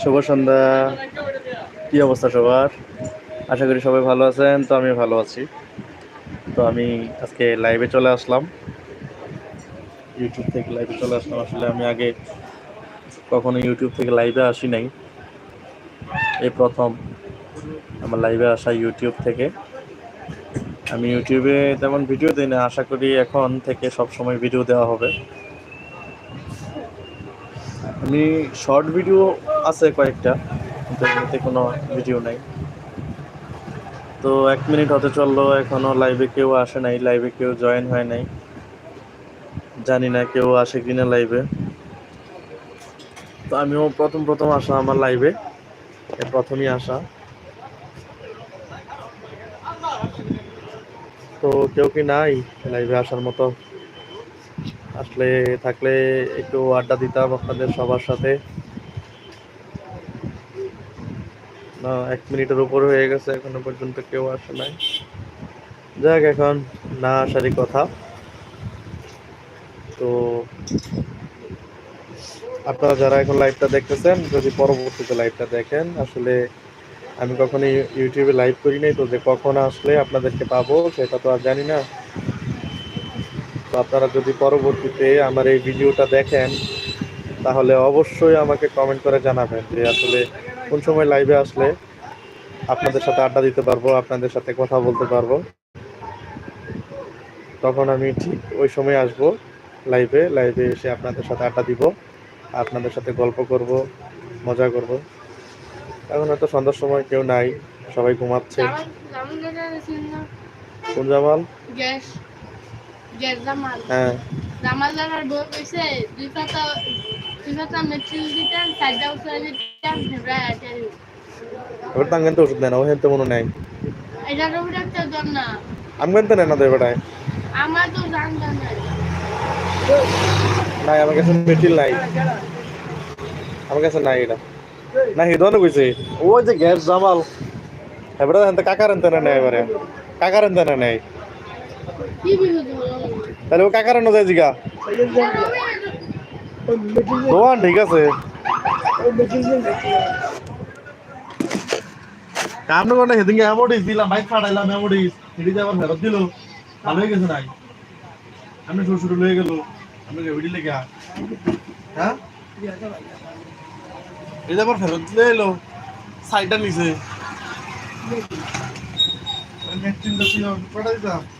শুভ সন্ধ্যা। কি অবস্থা সবার? আশা করি সবাই ভালো আছেন, তো আমি ভালো আছি। তো আমি আজকে লাইভে চলে আসলাম। ইউটিউব থেকে লাইভে চলে আসলাম। আসলে আমি আগে কখনো ইউটিউব থেকে লাইভে আসি নাই। এই প্রথম আমার লাইভে আসা ইউটিউব থেকে। আমি ইউটিউবে তেমন ভিডিও দিই না। আশা করি এখন থেকে সব সময় ভিডিও দেওয়া হবে। আমি শর্ট ভিডিও আছে কয়েকটা এমনিতে কোনো ভিডিও নাই। তো এক মিনিট হতে চলল, এখনও লাইভে কেউ আসে নাই লাইভে কেউ জয়েন হয় নাই। জানি না কেউ আসে কিনা লাইভে তো আমিও প্রথম প্রথম আসা আমার লাইভে প্রথমই আসা। তো কেউ কি নাই লাইভে আসার মতো? আসলে থাকলে একটু আড্ডা দিতাম আপনাদের সবার সাথে। না, এক মিনিটের উপর হয়ে গেছে, এখনও পর্যন্ত কেউ আসে নাই। যাক, এখন না আসারই কথা। তো আপনারা যারা এখন লাইভটা দেখতেছেন, যদি পরবর্তীতে লাইভটা দেখেন, আসলে আমি কখনো ইউটিউবে লাইভ করি নাই, তো যে কখন আসলে আপনাদেরকে পাবো, সেটা তো আর জানি না। তো আপনারা যদি পরবর্তীতে আমার এই ভিডিওটা দেখেন তাহলে অবশ্যই আমাকে কমেন্ট করে জানাবেন যে আসলে কোন সময় লাইভে আসলে আপনাদের সাথে আড্ডা দিতে পারব আপনাদের সাথে কথা বলতে পারব। তখন আমি ঠিক ওই সময় আসব লাইভে লাইভে এসে আপনাদের সাথে আড্ডা দিব আপনাদের সাথে গল্প করব মজা করব। এখন হয়তো সন্ধ্যার সময় কেউ নাই সবাই ঘুমাচ্ছে। কোন জামাল? গ্যাস। হ্যাঁ। জামাল দাদার বউ কইছে দুই পাতা দুই পাতা মেট্রিল দিতেন চারটা উঠে দিতেন ফেব্রুয়ারি আঠারো এবার তো আঙ্গেন তো ওষুধ নেয় না ও তো মনে নেই। এটা রবি ডাক্তার দেন না। আমগান তো নেয় না তো এবারটায় আমার তো জানতাম না নাই। আমার কাছে নাই। আমার কাছে নাই এটা। না হিদনে কইছে। ও যে গ্যাস জামাল। এবারে এনতে কাকার এনতে না নেয় এবারে। কাকার এনতে না নেয় কি বিহুদ হলো তাহলে ও কাকার এনে যায় জিগা। দোয়ান ঠিক আছে। কাম না করে সেদিনকে এমোডিস দিলাম বাইক ফাটাইলাম এমোডিস এটি যাবার ফেরত দিল। ভালো হয়ে গেছে নাই? আমি শুরু শুরু লয়ে গেল। আমি ভিডিও লেগে হ্যাঁ? এই যাবার ফেরত দিলে এলো। সাইডটা নিছে ছিল কটা দিতাম? হ্যাঁ এরকম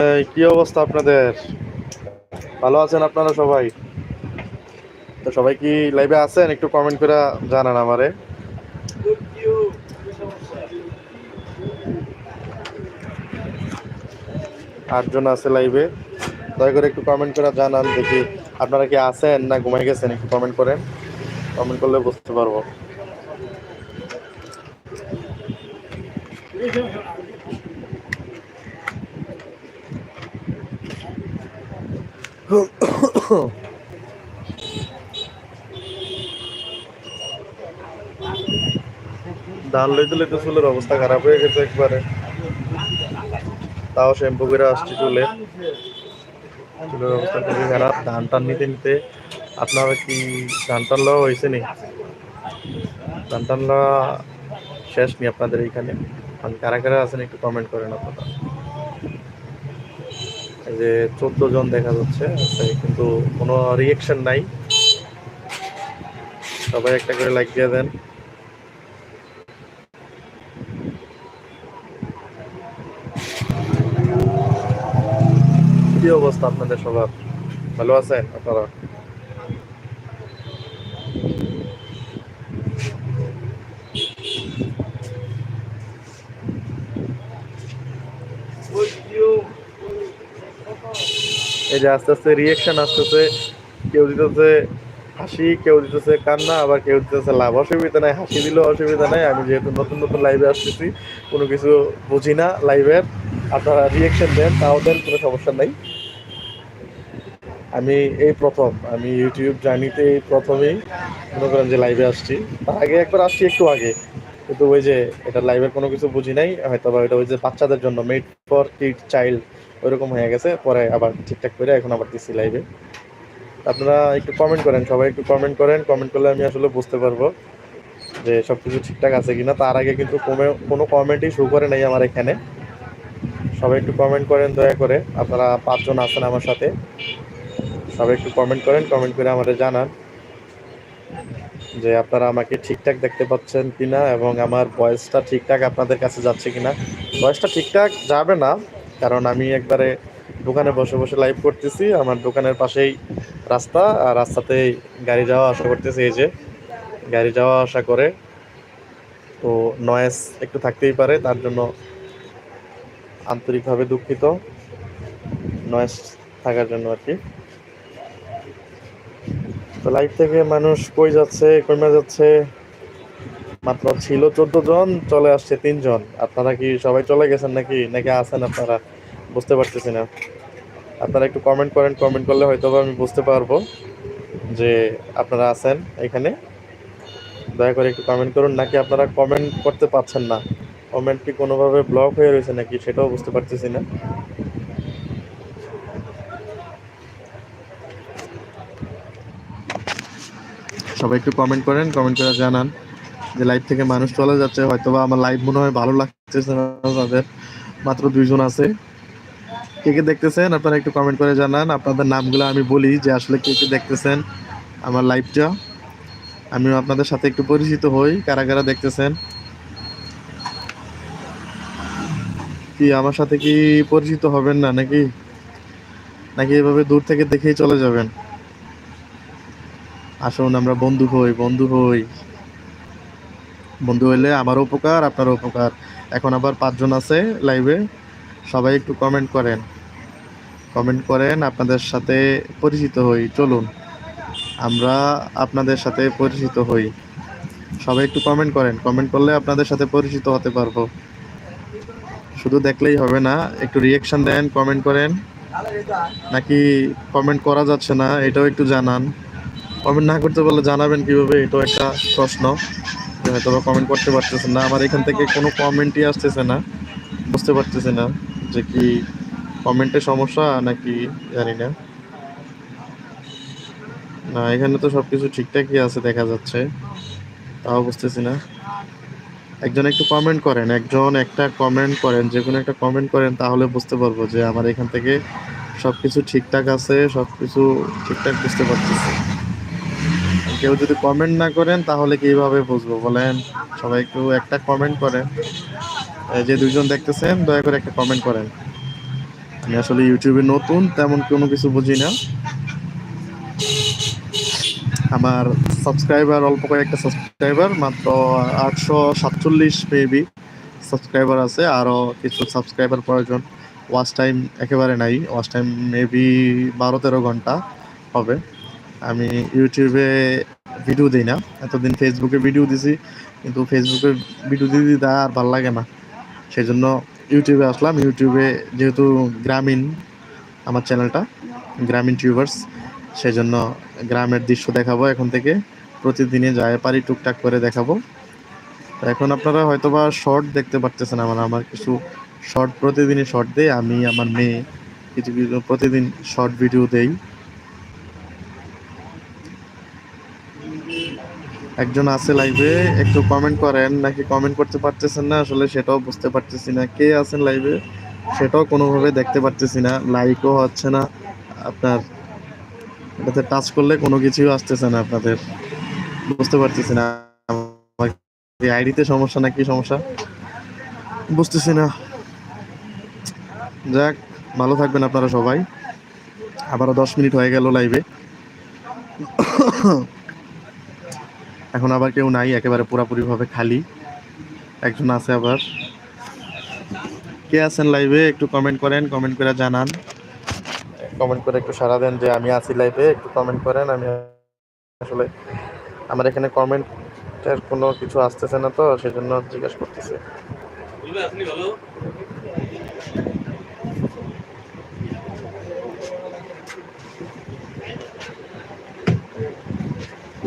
এই, কি অবস্থা আপনাদের? ভালো আছেন আপনারা সবাই? তো সবাই কি লাইভে আছেন? একটু কমেন্ট করে জানান আমারে। আটজন আছে লাইভে দয়া করে একটু কমেন্ট করে জানান দেখি আপনারা কি আছেন না ঘুমাই গেছেন? একটু কমেন্ট করেন। কমেন্ট করলে বুঝতে পারব। ধান লইতে লইতে চুলের অবস্থা খারাপ হয়ে গেছে একবারে। তাও শ্যাম্পু করে আসছি চুলে। চুলের অবস্থা খুবই খারাপ। ধান টান নিতে নিতে আপনারা কি ধান টান লওয়া হয়েছে নি? ধান টান লওয়া শেষ নি আপনাদের এইখানে? কারা কারা আছেন একটু কমেন্ট করেন আপনারা। যে চোদ্দ জন দেখা যাচ্ছে আছে, কিন্তু কোনো রিয়েকশন নাই। সবাই একটা করে লাইক দিয়ে দেন। কি অবস্থা আপনাদের সবার? ভালো আছেন আপনারা? এই যে আস্তে আস্তে রিয়েকশন আসতেছে, কেউ দিতেছে হাসি, কেউ দিতেছে কান্না, আবার কেউ দিতেছে লাভ। অসুবিধা নাই, হাসি দিলেও অসুবিধা নাই। আমি যেহেতু নতুন নতুন লাইভে আসতেছি, কোনো কিছু বুঝি না লাইভের আপনারা রিয়েকশন দেন, তাও দেন, কোনো সমস্যা নাই। আমি এই প্রথম, আমি ইউটিউব জার্নিতে এই প্রথমেই মনে করেন যে লাইভে আসছি। তার আগে একবার আসছি একটু আগে। কিন্তু ওই যে এটা লাইভের কোনো কিছু বুঝি নাই, হয়তো বা এটা ওই যে বাচ্চাদের জন্য মেড ফর কিড চাইল্ড ওইরকম হয়ে গেছে, পরে আবার ঠিকঠাক করে এখন আবার দিচ্ছি লাইভে আপনারা একটু কমেন্ট করেন, সবাই একটু কমেন্ট করেন কমেন্ট করলে আমি আসলে বুঝতে পারব যে সব কিছু ঠিকঠাক আছে কিনা। তার আগে কিন্তু কমে কোনো কমেন্টই শো করে নাই আমার এখানে। সবাই একটু কমেন্ট করেন দয়া করে, আপনারা পাঁচজন আছেন আমার সাথে। সবাই একটু কমেন্ট করেন কমেন্ট করে আমাদের জানান। যে আপনারা আমাকে ঠিকঠাক দেখতে পাচ্ছেন কিনা এবং আমার ভয়েসটা ঠিকঠাক আপনাদের কাছে যাচ্ছে কিনা। ভয়েসটা ঠিকঠাক যাবে না, কারণ আমি একবারে দোকানে বসে বসে লাইভ করতেছি। আমার দোকানের পাশেই রাস্তা, আর রাস্তাতেই গাড়ি যাওয়া আসা করতেছি এই যে গাড়ি যাওয়া আসা করে। তো নয়েস একটু থাকতেই পারে, তার জন্য আন্তরিকভাবে দুঃখিত। নয়েস থাকার জন্য আর কি। তো লাইভ থেকে মানুষ কই যাচ্ছে কমে যাচ্ছে? মাত্র ছিল চোদ্দ জন, চলে আসছে তিনজন আপনারা কি সবাই চলে গেছেন নাকি? নাকি আছেন আপনারা? বুঝতে পারতেছি না। আপনারা একটু কমেন্ট করেন কমেন্ট করলে হয়তো আমি বুঝতে পারব যে আপনারা আছেন এখানে। দয়া করে একটু কমেন্ট করুন, নাকি আপনারা কমেন্ট করতে পারছেন না? কমেন্ট কি কোনোভাবে ব্লক হয়ে রয়েছে নাকি সেটাও বুঝতে পারতেছি না। সবাই একটু কমেন্ট করেন কমেন্ট করে জানান যে লাইভ থেকে মানুষ চলে যাচ্ছে হয়তো বা আমার লাইভ মনে হয় ভালো লাগতেছে না তাদের। মাত্র দুইজন আছে। কে কে দেখতেছেন? আপনারা একটু কমেন্ট করে জানান। আপনাদের নামগুলো আমি বলি যে আসলে কে কে দেখতেছেন আমার লাইভটা আমিও আপনাদের সাথে একটু পরিচিত হই। কারা কারা দেখতেছেন? কি, আমার সাথে কি পরিচিত হবেন না নাকি? নাকি এভাবে দূর থেকে দেখেই চলে যাবেন? আসুন, আমরা বন্ধু হই বন্ধু হই। বন্ধু হইলে আমারও উপকার, আপনারও উপকার। এখন আবার পাঁচজন আছে লাইভে সবাই একটু কমেন্ট করেন। কমেন্ট করেন, আপনাদের সাথে পরিচিত হই, চলুন। আমরা আপনাদের সাথে পরিচিত হই। সবাই একটু কমেন্ট করেন কমেন্ট করলে আপনাদের সাথে পরিচিত হতে পারব। শুধু দেখলেই হবে না, একটু রিয়েকশন দেন কমেন্ট করেন। নাকি কমেন্ট করা যাচ্ছে না, এটাও একটু জানান। কমেন্ট না করতে পারলে জানাবেন কীভাবে, এটাও একটা প্রশ্ন। হয়তো বা কমেন্ট করতে পারতেছেন না। আমার এখান থেকে কোনো কমেন্টই আসতেছে না। বুঝতে পারতেছি না যে কি কমেন্টের সমস্যা নাকি জানি না। না, এখানে তো সব কিছু ঠিকঠাকই আছে দেখা যাচ্ছে। তাও বুঝতেছি না। একজন একটু কমেন্ট করেন, একজন একটা কমেন্ট করেন, যে কোনো একটা কমেন্ট করেন, তাহলে বুঝতে পারব যে আমার এখান থেকে সব কিছু ঠিকঠাক আছে সব কিছু ঠিকঠাক বুঝতে পারতেছি। কেউ যদি কমেন্ট না করেন, তাহলে কীভাবে বুঝব? বলেন, সবাই একটু একটা কমেন্ট করেন। যে দুজন দেখতেছেন, দয়া করে একটা কমেন্ট করেন। আমি আসলে ইউটিউবে নতুন, তেমন কোনো কিছু বুঝি না। আমার সাবস্ক্রাইবার অল্প কয়েকটা সাবস্ক্রাইবার মাত্র আটশো সাতচল্লিশ মেবি সাবস্ক্রাইবার আছে আরও কিছু সাবস্ক্রাইবার প্রয়োজন। ওয়াচ টাইম একেবারে নাই ওয়াচ টাইম মেবি বারো তেরো ঘণ্টা হবে। আমি ইউটিউবে ভিডিও দিই না। এতদিন ফেসবুকে ভিডিও দিছি, কিন্তু ফেসবুকে ভিডিও দিতে দিতে আর ভালো লাগে না। সেই জন্য ইউটিউবে আসলাম। ইউটিউবে যেহেতু গ্রামীণ আমার চ্যানেলটা গ্রামীণ টিউবার্স সেই জন্য গ্রামের দৃশ্য দেখাবো এখন থেকে। প্রতিদিনে যায় পারি টুকটাক করে দেখাবো। এখন আপনারা হয়তো বা শর্ট দেখতে পারতেছেন আমার আমার কিছু শর্ট প্রতিদিনই শর্ট দেই। আমি, আমার মেয়ে কিছু কিছু প্রতিদিন শর্ট ভিডিও দেই। একজন আছে লাইভে একটু কমেন্ট করেন, নাকি কমেন্ট করতে পারতেছেন না? আসলে সেটাও বুঝতে পারতেছি না। কে আছেন লাইভে সেটাও কোনোভাবে দেখতে পারতেছি না। লাইকও হচ্ছে না। আপনার এটাতে টাচ করলে কোনো কিছুই আসতেছে না আপনাদের। বুঝতে পারতেছি না। আইডিতে সমস্যা নাকি সমস্যা? বুঝতেছি না। যাক, ভালো থাকবেন আপনারা সবাই। আবারও দশ মিনিট হয়ে গেল লাইভে এখন আবার কেউ নাই, একেবারে পুরাপুরি ভাবে খালি। একজন আছে আবার। কে আছেন লাইভে একটু কমেন্ট করেন কমেন্ট করে জানান। কমেন্ট করে একটু সারা দেন যে আমি আছি লাইভে একটু কমেন্ট করেন। আমি আসলে আমার এখানে কমেন্টের কোনো কিছু আসতেছে না তো, সেজন্য জিজ্ঞাসা করতেছে।